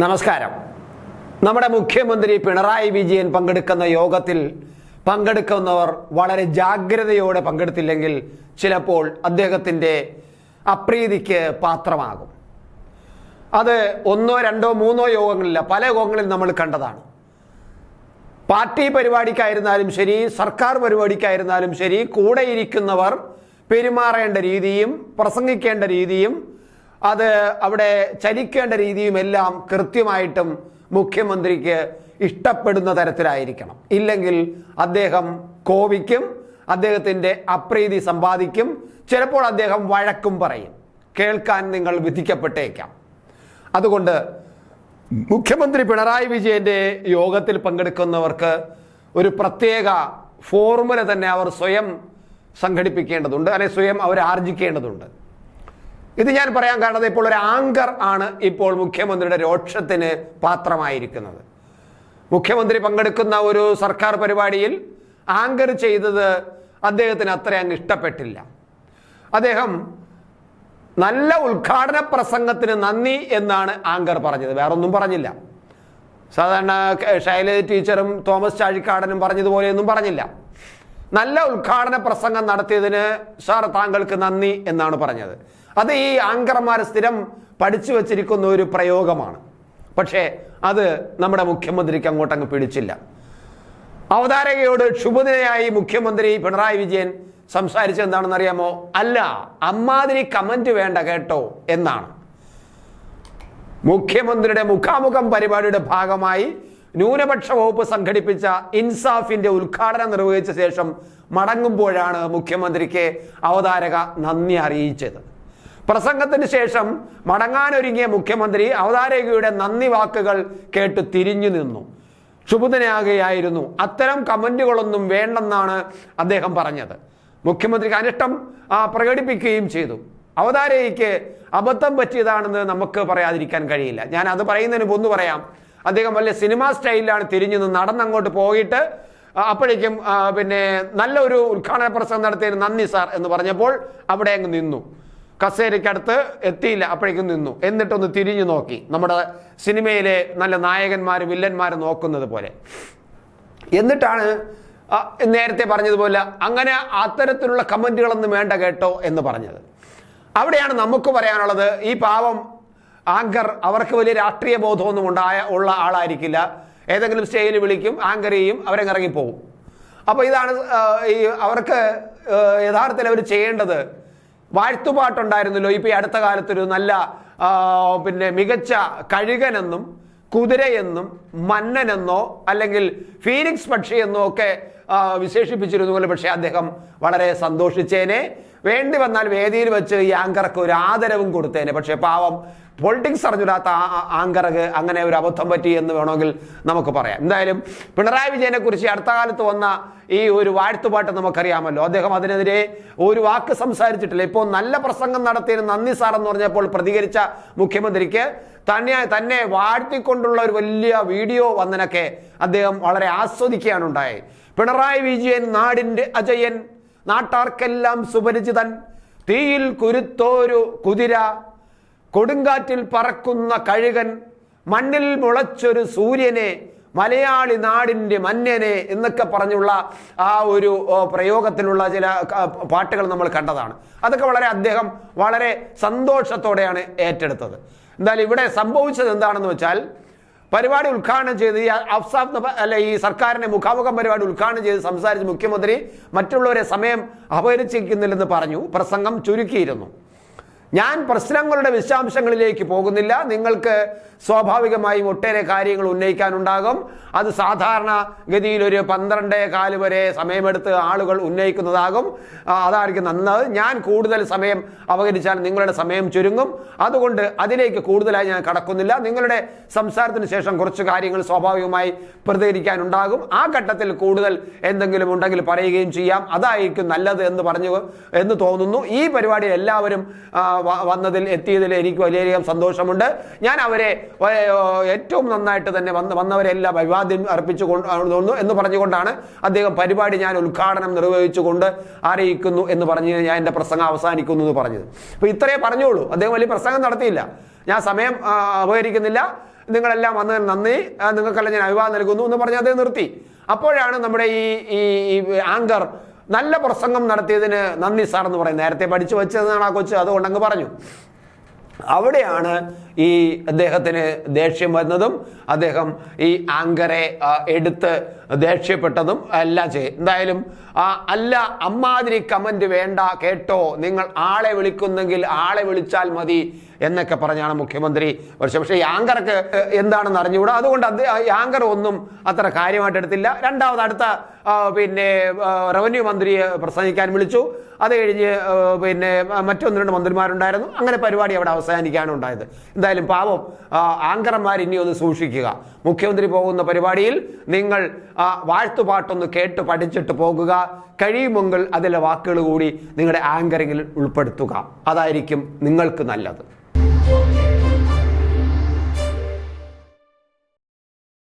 നമസ്കാരം. നമ്മുടെ മുഖ്യമന്ത്രി പിണറായി വിജയൻ പങ്കെടുക്കുന്ന യോഗത്തിൽ പങ്കെടുക്കുന്നവർ വളരെ ജാഗ്രതയോടെ പങ്കെടുത്തില്ലെങ്കിൽ ചിലപ്പോൾ അദ്ദേഹത്തിന്റെ അപ്രീതിക്ക് പാത്രമാകും. അത് ഒന്നോ രണ്ടോ മൂന്നോ യോഗങ്ങളില്ല പല യോഗങ്ങളിൽ നമ്മൾ കണ്ടതാണ്. പാർട്ടി പരിപാടിക്കായിരുന്നാലും ശരി സർക്കാർ പരിപാടിക്കായിരുന്നാലും ശരി കൂടെയിരിക്കുന്നവർ പെരുമാറേണ്ട രീതിയും പ്രസംഗിക്കേണ്ട രീതിയും അത് അവിടെ ചലിക്കേണ്ട രീതിയും എല്ലാം കൃത്യമായിട്ടും മുഖ്യമന്ത്രിക്ക് ഇഷ്ടപ്പെടുന്ന തരത്തിലായിരിക്കണം. ഇല്ലെങ്കിൽ അദ്ദേഹം കോപിക്കും അദ്ദേഹത്തിന്റെ അപ്രീതി സമ്പാദിക്കും ചിലപ്പോൾ അദ്ദേഹം വഴക്കും പറയും. കേൾക്കാൻ നിങ്ങൾ വിധിക്കപ്പെട്ടേക്കാം. അതുകൊണ്ട് മുഖ്യമന്ത്രി പിണറായി വിജയന്റെ യോഗത്തിൽ പങ്കെടുക്കുന്നവർക്ക് ഒരു പ്രത്യേക ഫോർമുല തന്നെ അവർ സ്വയം സംഘടിപ്പിക്കേണ്ടതുണ്ട് അല്ലെങ്കിൽ സ്വയം അവർ ആർജിക്കേണ്ടതുണ്ട്. ഇത് ഞാൻ പറയാൻ കാരണം ഇപ്പോൾ ഒരു ആങ്കർ ആണ് ഇപ്പോൾ മുഖ്യമന്ത്രിയുടെ രോക്ഷത്തിന് പാത്രമായിരിക്കുന്നത്. മുഖ്യമന്ത്രി പങ്കെടുക്കുന്ന ഒരു സർക്കാർ പരിപാടിയിൽ ആങ്കർ ചെയ്തത് അദ്ദേഹത്തിന് അത്ര അങ്ങ് ഇഷ്ടപ്പെട്ടില്ല. അദ്ദേഹം നല്ല ഉദ്ഘാടന പ്രസംഗത്തിന് നന്ദി എന്നാണ് ആങ്കർ പറഞ്ഞത്. വേറൊന്നും പറഞ്ഞില്ല. സാധാരണ ശൈലജ ടീച്ചറും തോമസ് ചാഴിക്കാടനും പറഞ്ഞതുപോലെയൊന്നും പറഞ്ഞില്ല. നല്ല ഉദ്ഘാടന പ്രസംഗം നടത്തിയതിന് സാർ താങ്കൾക്ക് നന്ദി എന്നാണ് പറഞ്ഞത്. അത് ഈ ആങ്കർമാർ സ്ഥിരം പഠിച്ചു വച്ചിരിക്കുന്ന ഒരു പ്രയോഗമാണ്. പക്ഷേ അത് നമ്മുടെ മുഖ്യമന്ത്രിക്ക് അങ്ങോട്ടങ്ങ് പിടിച്ചില്ല. അവതാരകയോട് ക്ഷുഭിതനായി മുഖ്യമന്ത്രി പിണറായി വിജയൻ സംസാരിച്ചെന്താണെന്ന് അറിയാമോ അല്ല അമ്മാതിരി കമന്റ് വേണ്ട കേട്ടോ എന്നാണ്. മുഖ്യമന്ത്രിയുടെ മുഖാമുഖം പരിപാടിയുടെ ഭാഗമായി ന്യൂനപക്ഷ വകുപ്പ് സംഘടിപ്പിച്ച ഇൻസാഫിന്റെ ഉദ്ഘാടനം നിർവഹിച്ച ശേഷം മടങ്ങുമ്പോഴാണ് മുഖ്യമന്ത്രിക്ക് അവതാരക നന്ദി അറിയിച്ചത്. പ്രസംഗത്തിന് ശേഷം മടങ്ങാനൊരുങ്ങിയ മുഖ്യമന്ത്രി അവതാരകയുടെ നന്ദി വാക്കുകൾ കേട്ട് തിരിഞ്ഞു നിന്നു. ക്ഷുഭിതനാകുകയായിരുന്നു അത്തരം കമന്റുകളൊന്നും വേണ്ടെന്നാണ് അദ്ദേഹം പറഞ്ഞത്. മുഖ്യമന്ത്രിക്ക് അനിഷ്ടം പ്രകടിപ്പിക്കുകയും ചെയ്തു. അവതാരകയ്ക്ക് അബദ്ധം പറ്റിയതാണെന്ന് നമുക്ക് പറയാതിരിക്കാൻ കഴിയില്ല. ഞാൻ അത് പറയുന്നതിന് ഒന്ന് പറയാം. അദ്ദേഹം വലിയ സിനിമാ സ്റ്റൈലിലാണ് തിരിഞ്ഞു നിന്ന് നടന്നങ്ങോട്ട് പോയിട്ട് അപ്പോഴേക്കും പിന്നെ നല്ലൊരു ഉദ്ഘാടന പ്രസംഗം നടത്തിയതിന് നന്ദി സാർ എന്ന് പറഞ്ഞപ്പോൾ അവിടെ അങ്ങ് നിന്നു. കസേരയ്ക്കടുത്ത് എത്തിയില്ല അപ്പോഴേക്കും നിന്നു. എന്നിട്ടൊന്ന് തിരിഞ്ഞു നോക്കി. നമ്മുടെ സിനിമയിലെ നല്ല നായകന്മാർ വില്ലന്മാർ നോക്കുന്നത് പോലെ. എന്നിട്ടാണ് നേരത്തെ പറഞ്ഞതുപോലെ അങ്ങനെ അത്തരത്തിലുള്ള കമന്റുകളൊന്നും വേണ്ട കേട്ടോ എന്ന് പറഞ്ഞത്. അവിടെയാണ് നമുക്ക് പറയാനുള്ളത് ഈ പാവം ആങ്കർ അവർക്ക് വലിയ രാഷ്ട്രീയ ബോധമൊന്നും ഉണ്ടായ ഉള്ള ആളായിരിക്കില്ല. ഏതെങ്കിലും സ്റ്റേജിൽ വിളിക്കും ആങ്കർ ചെയ്യും അവരങ്ങ് ഇറങ്ങിപ്പോവും അപ്പോൾ ഇതാണ് ഈ അവർക്ക് യഥാർത്ഥത്തിൽ അവർ ചെയ്യേണ്ടത്. വാഴ്ത്തുപാട്ടുണ്ടായിരുന്നല്ലോ ഇപ്പോൾ ഈ അടുത്ത കാലത്തൊരു നല്ല പിന്നെ മികച്ച കഴുകനെന്നും കുതിരയെന്നും മന്നനെന്നോ അല്ലെങ്കിൽ ഫീനിക്സ് പക്ഷിയെന്നോ ഒക്കെ വിശേഷിപ്പിച്ചിരുന്നു വിശേഷിപ്പിച്ചിരുന്നുവല്ലോ പക്ഷേ അദ്ദേഹം വളരെ സന്തോഷിച്ചേനെ. വേണ്ടി വന്നാൽ വേദിയിൽ വെച്ച് ഈ ആങ്കർക്ക് ഒരു ആദരവും കൊടുത്തേനെ. പക്ഷേ പാവം പൊളിറ്റിക്സ് അറിഞ്ഞിടാത്ത ആങ്കർക്ക് അങ്ങനെ ഒരു അബദ്ധം പറ്റി എന്ന് വേണമെങ്കിൽ നമുക്ക് പറയാം. എന്തായാലും പിണറായി വിജയനെ കുറിച്ച് അടുത്ത കാലത്ത് വന്ന ഈ ഒരു വാഴ്ത്തുപാട്ട് നമുക്കറിയാമല്ലോ. അദ്ദേഹം അതിനെതിരെ ഒരു വാക്ക് സംസാരിച്ചിട്ടില്ല. ഇപ്പോൾ നല്ല പ്രസംഗം നടത്തിയതിന് നന്ദി സാർ എന്ന് പറഞ്ഞപ്പോൾ പ്രതികരിച്ച മുഖ്യമന്ത്രിക്ക് തന്നെ തന്നെ വാഴ്ത്തിക്കൊണ്ടുള്ള ഒരു വലിയ വീഡിയോ വന്നനൊക്കെ അദ്ദേഹം വളരെ ആസ്വദിക്കുകയാണ് ഉണ്ടായത്. പിണറായി വിജയൻ നാടിന്റെ അജയൻ നാട്ടാർക്കെല്ലാം സുപരിചിതൻ. തീയിൽ കുരുത്തോരു കുതിര കൊടുങ്കാറ്റിൽ പറക്കുന്ന കഴുകൻ മണ്ണിൽ മുളച്ചൊരു സൂര്യനെ മലയാളി നാടിന്റെ മന്യനെ എന്നൊക്കെ പറഞ്ഞുള്ള ആ ഒരു പ്രയോഗത്തിലുള്ള ചില പാട്ടുകൾ നമ്മൾ കണ്ടതാണ്. അതൊക്കെ വളരെ അദ്ദേഹം വളരെ സന്തോഷത്തോടെയാണ് ഏറ്റെടുത്തത്. എന്തായാലും ഇവിടെ സംഭവിച്ചത് എന്താണെന്ന് വെച്ചാൽ പരിപാടി ഉദ്ഘാടനം ചെയ്ത് ഈ അഫ്സാഫ് അല്ലെ ഈ സർക്കാരിന്റെ മുഖാമുഖം പരിപാടി ഉദ്ഘാടനം ചെയ്ത് സംസാരിച്ച് മുഖ്യമന്ത്രി മറ്റുള്ളവരെ സമയം അപഹരിച്ചിരിക്കുന്നില്ലെന്ന് പറഞ്ഞു. പ്രസംഗം ചുരുക്കിയിരുന്നു. ഞാൻ പ്രശ്നങ്ങളുടെ വിശദാംശങ്ങളിലേക്ക് പോകുന്നില്ല. നിങ്ങൾക്ക് സ്വാഭാവികമായും ഒട്ടേറെ കാര്യങ്ങൾ ഉന്നയിക്കാനുണ്ടാകും. അത് സാധാരണ ഗതിയിൽ ഒരു പന്ത്രണ്ടേ കാൽ വരെ സമയമെടുത്ത് ആളുകൾ ഉന്നയിക്കുന്നതാകും. അതായിരിക്കും നന്നത്. ഞാൻ കൂടുതൽ സമയം അപകരിച്ചാൽ നിങ്ങളുടെ സമയം ചുരുങ്ങും. അതുകൊണ്ട് അതിലേക്ക് കൂടുതലായി ഞാൻ കടക്കുന്നില്ല. നിങ്ങളുടെ സംസാരത്തിന് ശേഷം കുറച്ച് കാര്യങ്ങൾ സ്വാഭാവികമായി പ്രതികരിക്കാനുണ്ടാകും. ആ ഘട്ടത്തിൽ കൂടുതൽ എന്തെങ്കിലും ഉണ്ടെങ്കിൽ പറയുകയും ചെയ്യാം. അതായിരിക്കും നല്ലത് എന്ന് പറഞ്ഞു എന്ന് തോന്നുന്നു. ഈ പരിപാടി എല്ലാവരും വന്നതിൽ എത്തിയതിൽ എനിക്ക് വളരെയധികം സന്തോഷമുണ്ട്. ഞാൻ അവരെ ഏറ്റവും നന്നായിട്ട് തന്നെ വന്ന് വന്നവരെല്ലാം അഭിവാദ്യം അർപ്പിച്ചു കൊണ്ടു എന്ന് പറഞ്ഞുകൊണ്ടാണ് അദ്ദേഹം പരിപാടി ഞാൻ ഉദ്ഘാടനം നിർവഹിച്ചുകൊണ്ട് അറിയിക്കുന്നു എന്ന് പറഞ്ഞ് ഞാൻ എന്റെ പ്രസംഗം അവസാനിക്കുന്നു എന്ന് പറഞ്ഞത്. അപ്പോൾ ഇത്രയേ പറഞ്ഞോളൂ അദ്ദേഹം വലിയ പ്രസംഗം നടത്തിയില്ല. ഞാൻ സമയം അപഹരിക്കുന്നില്ല നിങ്ങളെല്ലാം വന്നതിന് നന്ദി. നിങ്ങൾക്കെല്ലാം ഞാൻ അഭിവാദം നൽകുന്നു എന്ന് പറഞ്ഞ് അദ്ദേഹം നിർത്തി. അപ്പോഴാണ് നമ്മുടെ ഈ ഈ ആങ്കർ നല്ല പ്രസംഗം നടത്തിയതിന് നന്ദി സാർ എന്ന് പറയും. നേരത്തെ പഠിച്ചു വെച്ചതെന്നാണ് ആ കൊച്ചു അതുകൊണ്ടങ്ങ് പറഞ്ഞു. അവിടെയാണ് ഈ അദ്ദേഹത്തിന് ദേഷ്യം വരുന്നതും അദ്ദേഹം ഈ ആങ്കറെ എടുത്ത് ദേഷ്യപ്പെട്ടതും എല്ലാം ചെയ്യും. എന്തായാലും അല്ല അമ്മാതിരി കമന്റ് വേണ്ട കേട്ടോ നിങ്ങൾ ആളെ വിളിക്കുന്നെങ്കിൽ ആളെ വിളിച്ചാൽ മതി എന്നൊക്കെ പറഞ്ഞാണ് മുഖ്യമന്ത്രി പക്ഷെ പക്ഷേ ആങ്കർക്ക് എന്താണെന്ന് അറിഞ്ഞുകൂടാ? അതുകൊണ്ട് അത് ആങ്കർ ഒന്നും അത്ര കാര്യമായിട്ട് എടുത്തില്ല. രണ്ടാമത് അടുത്ത പിന്നെ റവന്യൂ മന്ത്രിയെ പ്രസംഗിക്കാൻ വിളിച്ചു. അത് കഴിഞ്ഞ് പിന്നെ മറ്റൊന്ന് രണ്ട് മന്ത്രിമാരുണ്ടായിരുന്നു. അങ്ങനെ പരിപാടി അവിടെ അവസാനിക്കാണ് ഉണ്ടായത്. എന്തായാലും പാവം ആങ്കർമാർ ഇനി ഒന്ന് സൂക്ഷിക്കുക. മുഖ്യമന്ത്രി പോകുന്ന പരിപാടിയിൽ നിങ്ങൾ വാഴ്ത്തുപാട്ടൊന്ന് കേട്ട് പഠിച്ചിട്ട് പോകുക. കഴിയുമെങ്കിൽ അതിലെ വാക്കുകൾ കൂടി നിങ്ങളുടെ ആങ്കറിങ്ങിൽ ഉൾപ്പെടുത്തുക. അതായിരിക്കും നിങ്ങൾക്ക് നല്ലത്.